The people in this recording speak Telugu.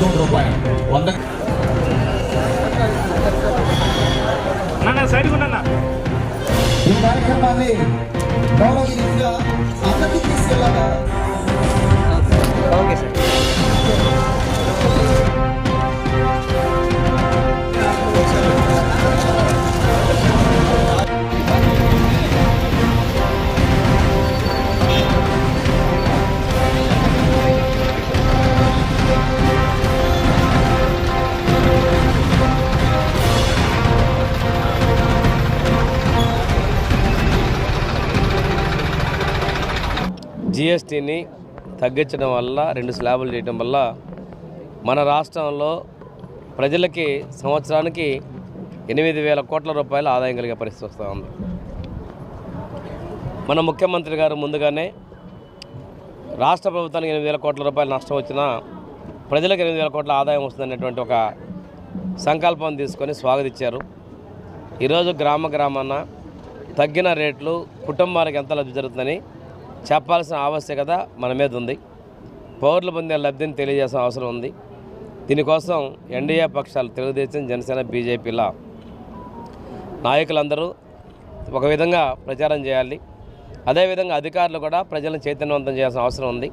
పదకొండు రూపాయలు. వంద ఈ కార్యక్రమాన్ని జిఎస్టీని తగ్గించడం వల్ల రెండు స్లాబులు చేయడం వల్ల మన రాష్ట్రంలో ప్రజలకి సంవత్సరానికి ఎనిమిది వేల కోట్ల రూపాయల ఆదాయం కలిగే పరిస్థితి వస్తూ ఉంది. మన ముఖ్యమంత్రి గారు ముందుగానే రాష్ట్ర ప్రభుత్వానికి ఎనిమిది వేల కోట్ల రూపాయల నష్టం వచ్చినా ప్రజలకు ఎనిమిది వేల కోట్ల ఆదాయం వస్తుందనేటువంటి ఒక సంకల్పం తీసుకొని స్వాగతించారు ఈరోజు గ్రామ గ్రామాన తగ్గిన రేట్లు కుటుంబానికి ఎంత లబ్ధి జరుగుతుందని చెప్పాల్సిన ఆవశ్యకత మన మీద ఉంది. పౌరులు పొందే లబ్ధిని తెలియజేసిన అవసరం ఉంది. దీనికోసం ఎన్డీఏ పక్షాలు తెలుగుదేశం జనసేన బీజేపీల నాయకులందరూ ఒక విధంగా ప్రచారం చేయాలి. అదేవిధంగా అధికారులు కూడా ప్రజలను చైతన్యవంతం చేయాల్సిన అవసరం ఉంది.